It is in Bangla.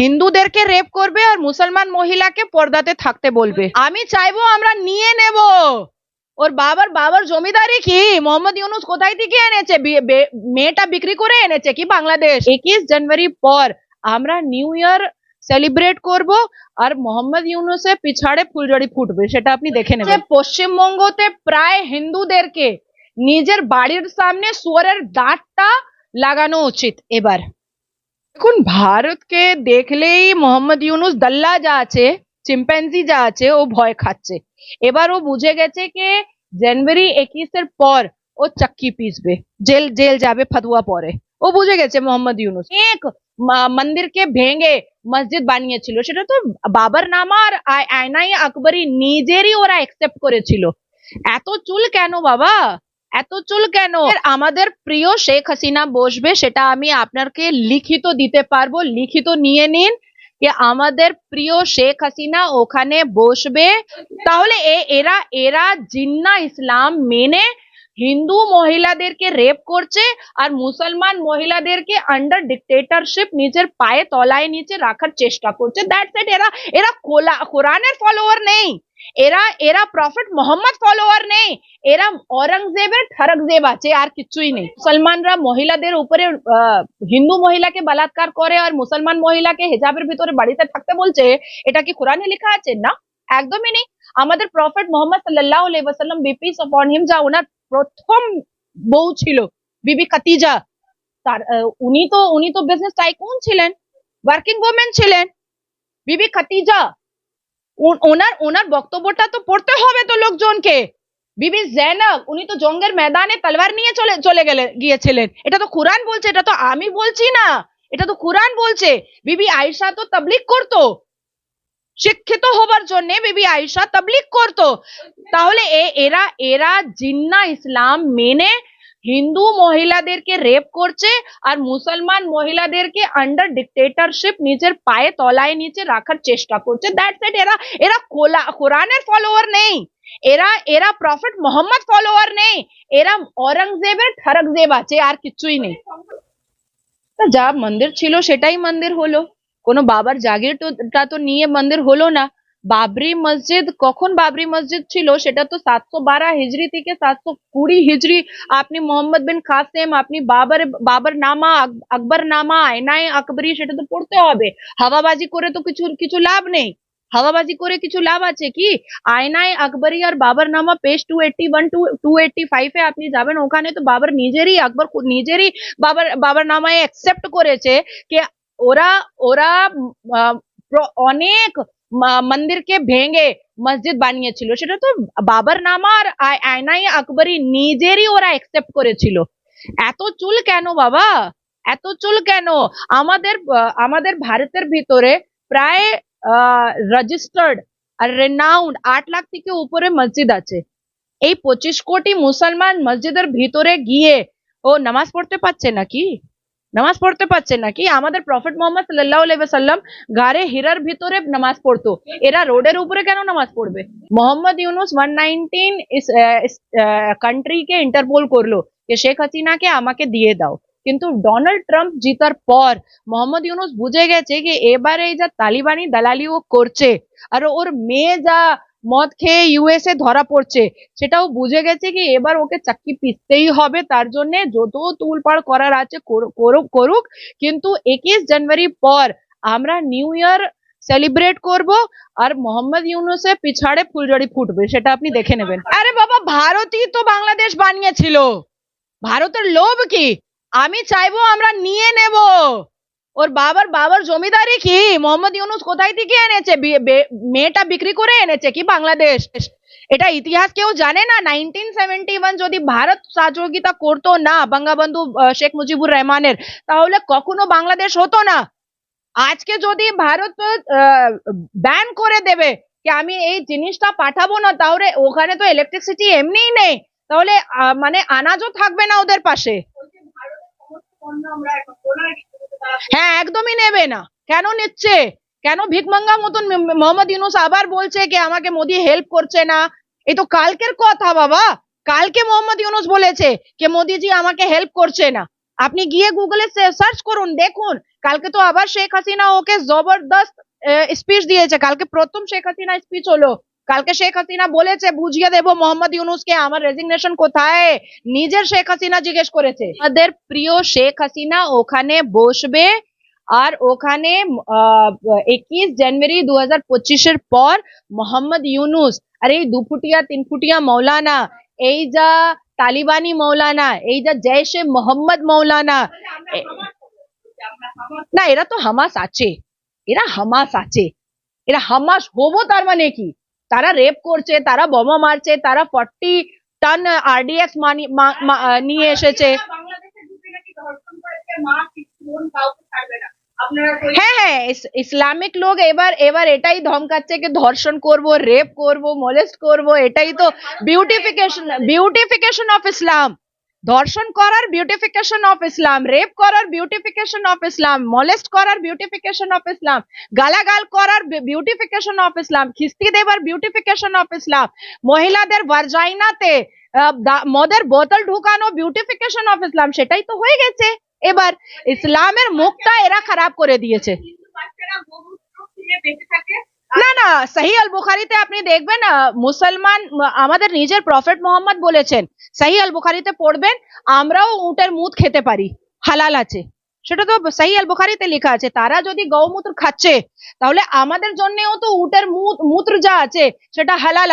হিন্দুদেরকে রেপ করবে আর মুসলমান মহিলাকে পর্দাতে থাকতে বলবে। আমি চাইব আমরা নিয়ে নেব। ওর বাবার বাবার জমিদারি কি? মোহাম্মদ ইউনুস কোথায় থেকে এনেছে? মেয়েটা বিক্রি করে এনেছে কি বাংলাদেশ? একিশ জানুয়ারি পর আমরা নিউ ইয়ার সেলিব্রেট করব আর মোহাম্মদ ইউনুসের পিছাড়ে ফুলঝড়ি ফুটবে, সেটা আপনি দেখে নেবেন। পশ্চিমবঙ্গতে প্রায় হিন্দুদেরকে নিজের বাড়ির সামনে সুয়ারের দাঁতটা লাগানো উচিত এবার। দেখুন ভারতকে দেখলেই মোহাম্মদ ইউনুস দাল্লা যা আছে চিম্প্যাঞ্জি যা আছে, ও ভয় খাচ্ছে। এবার ও বুঝে গেছে যে জানুয়ারি একিশের পর ও চাক্কি পিসবে, জেল জেল যাবে ফতুয়া পরে। ও বুঝে গেছে মোহাম্মদ ইউনুস। এক মন্দিরকে ভেঙে মসজিদ বানিয়েছিল, সেটা তো বাবার নামা আর আয়- আয়নাই আকবরী নিজেরই ওরা একসেপ্ট করেছিল। এত চুল কেন বাবা? এত চুল কেন? আমাদের প্রিয় শেখ হাসিনা বসবে, সেটা আমি আপনাকে লিখিত দিতে পারব, লিখিত নিয়ে নিন যে আমাদের প্রিয় শেখ হাসিনা ওখানে বসবে। তাহলে এরা এরা জিন্না ইসলাম মেনে হিন্দু মহিলাদেরকে রেপ করছে আর মুসলমান মহিলাদেরকে আন্ডার ডিক্টেটরশিপ নিজের পায়ে তলায় নিচে রাখার চেষ্টা করছে। দ্যাটস ইট এরা এরা কোলা- কোরআনের ফলোয়ার নেই। এরা এরা প্রফেট মোহাম্মদ ফলোয়ার নেই এরা অরঙ্গজেবের ঠরকজেব আছে আর কিছুই নেই মুসলমানরা মহিলাদের উপরে হিন্দু মহিলাকে বলাৎকার করে আর মুসলমান মহিলাকে হেজাবের ভিতরে বাড়িতে থাকতে বলছে এটা কি কোরআনে লেখা আছে না একদমই নেই আমাদের প্রফেট মোহাম্মদ সাল্লাল্লাহু আলাইহি ওয়াসাল্লাম বিপিস অপন হিম যা ওনার প্রথম বউ ছিল বিবি খাতিজা তার উনি তো উনি তো বিজনেস টাইকুন ছিলেন ওয়ার্কিং ওমেন ছিলেন বিবি খাতিজা ওনার ওনার বক্তব্যটা তো পড়তে হবে তো লোকজনকে। বিবি জৈনব, উনি তো জঙ্গের ময়দানে তলোয়ার নিয়ে চলে চলে গেলে, গিয়েছিলেন। এটা তো কোরআন বলছে, এটা তো আমি বলছি না। এটা তো কোরআন বলছে। বিবি আয়েশা তো তাবলিগ করতো। শিক্ষিত হবার জন্য বিবি আয়েশা তাবলিগ করতো। তাহলে এরা এরা জিন্না ইসলাম মেনে হিন্দু মহিলাদেরকে রেপ করছে আর মুসলমান মহিলাদেরকে আন্ডার ডিক্টেটরশিপ নিজের পায়ে তলায় নিচে রাখার চেষ্টা করছে। দ্যাটস ইট এরা এরা কোলা- কোরআনের ফলোয়ার নেই। এরা এরা প্রফেট মোহাম্মদ ফলোয়ার নেই। এরা অরঙ্গজেবের ঠরকজেব আছে, আর কিছুই নেই। যা মন্দির ছিল সেটাই মন্দির হলো। কোনো বাবার জাগিরটা তো নিয়ে মন্দির হলো না। বাবরি মসজিদ, কখন বাবরি মসজিদ ছিল সেটা তো সাতশো বারো হিজড়ি থেকে সাতশো কুড়ি হিজড়ি আপনি মোহাম্মদ বিন কাসেম, আপনি বাবার বাবার নামা, আক- আকবর নামা, আয়নায় আকবরী, সেটা তো পড়তে হবে। হাওয়াবাজি করে তো কিছু কিছু লাভ নেই। হাওয়াবাজি করে কিছু লাভ আছে কি? আয়নায় আকবরী আর বাবার নামা page two eighty one two two eighty ফাইভে আপনি যাবেন, ওখানে তো বাবার নিজেরই আকবর নিজেরই বাবার বাবার নামায় অ্যাকসেপ্ট করেছে। যে ওরা ওরা অনেক মন্দিরকে ভেঙে মসজিদ বানিয়েছিল সেটা তো বাবার নামা আর আয়- আয়নাই আকবরী নিজেরই ওরা অ্যাকসেপ্ট করেছিল। এত চুল কেন বাবা? এত চুল কেন? আমাদের আমাদের ভারতের ভিতরে প্রায় রেজিস্টার্ড আর রেনাউন্ড আট লাখ থেকে উপরে মসজিদ আছে। এই পঁচিশ কোটি মুসলমান মসজিদের ভিতরে গিয়ে ও নামাজ পড়তে পারছে নাকি? নামাজ পড়তে পারছে নাকি? আমাদের প্রফেট মোহাম্মদ সাল্লাহ আলাইসাল্লাম গারে হীরার ভিতরে নামাজ পড়তো। এরা রোডের উপরে কেন নামাজ পড়বে? মোহাম্মদ ইউনুস ওয়ান নাইনটিন কান্ট্রিকে ইন্টারপোল করল যে, শেখ হাসিনাকে আমাকে দিয়ে দাও। কিন্তু ডোনাল্ড ট্রাম্প জিতার পর মোহাম্মদ ইউনুস বুঝে গেছে যে, এবারে এই যা তালিবানি দালালি ও করছে। আর ওর মেয়ে যা মদ খেয়ে ইউএসএ ধরা পড়ছে। সেটাও বুঝে গেছে কি এবার ওকে চাকরি পিসতেই হবে, তার জন্য যত তুলপাড় করার আছে করু- করুক কিন্তু একিশ জানুয়ারি পর আমরা নিউ ইয়ার সেলিব্রেট করব আর মোহাম্মদ ইউনুসের পিছাড়ে ফুলঝড়ি ফুটবে, সেটা আপনি দেখে নেবেন। আরে বাবা, ভারতই তো বাংলাদেশ বানিয়েছিল। ভারতের লোভ কি? আমি চাইব আমরা নিয়ে নেব। ওর বাবার বাবার জমিদারি কি? মোহাম্মদ ইউনুস কোথায় থেকে এনেছে? মেয়েটা বিক্রি করে এনেছে কি বাংলাদেশ? এটা ইতিহাস কেউ জানে না? নাইনটিন সেভেন্টি ওয়ান যদি ভারত সহযোগিতা করতো না, বঙ্গবন্ধু শেখ মুজিবুর রহমানের, তাহলে কখনো বাংলাদেশ হতো না। আজকে যদি ভারত ব্যান করে দেবে যে আমি এই জিনিসটা পাঠাবো না, তাহলে ওখানে তো ইলেকট্রিসিটি এমনিই নেই। তাহলে মানে আনাজও থাকবে না ওদের পাশে। হ্যাঁ একদমই নেবে না। কেন নিচ্ছে? কেন ভিকমঙ্গা মতন মোহাম্মদ ইউনুস আবার বলছে যে আমাকে মোদি হেল্প করছে না? এই তো কালকের কথা বাবা। কালকে মোহাম্মদ ইউনুস বলেছে যে মোদিজি আমাকে হেল্প করছে না। আপনি গিয়ে গুগলে সার্চ করুন, দেখুন। কালকে তো আবার শেখ হাসিনা ওকে জবরদস্ত স্পিচ দিয়েছে। কালকে প্রথম শেখ হাসিনা স্পিচ হলো। কালকে শেখ হাসিনা বলেছে, বুঝিয়ে দেবো মোহাম্মদ ইউনুসকে, আমার রেজিগনেশন কোথায়? নিজের শেখ হাসিনা জিজ্ঞেস করেছে। আমাদের প্রিয় শেখ হাসিনা ওখানে বসবে, আর ওখানে একুশ জানুয়ারি দু হাজার পঁচিশের পর মোহাম্মদ ইউনুস, আর এই দুফুটিয়া তিন ফুটিয়া মৌলানা, এই যা তালিবানি মৌলানা, এই যা জৈশে মোহাম্মদ মৌলানা না, এরা তো হামাস আছে, এরা হামাস আছে, এরা হামাস হব তার মানে কি? তারা রেপ করছে, তারা বোমা মারছে, তারা ফর্টি টন আরডিএক্স নিয়ে এসেছে। হ্যাঁ হ্যাঁ ইসলামিক লোক এবার এবার এটাই ধমকাচ্ছে কি ধর্ষণ করব রেপ করব মোলেস্ট করব, এটাই তো বিউটিফিকেশন বিউটিফিকেশন অফ ইসলাম ধর্ষণ করার বিউটিফিকেশন অফ ইসলাম রেপ করার বিউটিফিকেশন অফ ইসলাম মলেস্ট করার বিউটিফিকেশন অফ ইসলাম গালাগাল করার বিউটিফিকেশন অফ ইসলাম খিস্তি দেবার বিউটিফিকেশন অফ ইসলাম মহিলাদের ভার্জাইনাতে মদের বোতল ঢুকানো বিউটিফিকেশন অফ ইসলাম সেটাই তো হয়ে গেছে। এবার ইসলামের মুখটা এরা খারাপ করে দিয়েছে। বাচ্চারা বেঁচে থাকে। না না সাহি আল বুখারিতে আপনি দেখবেন মুসলমান আমাদের নিজের প্রফেট মোহাম্মদ বলেছেন সাহি আল বুখারিতে পড়বেন, আমরাও উটের মুদ খেতে পারি, হালাল আছে। সেটা তো সাহি আল বুখারিতে লেখা আছে, তারা যদি গৌমূত্র খাচ্ছে, তাহলে আমাদের জন্যেও তো উটের মুত, মূত্র যা আছে, সেটা হালাল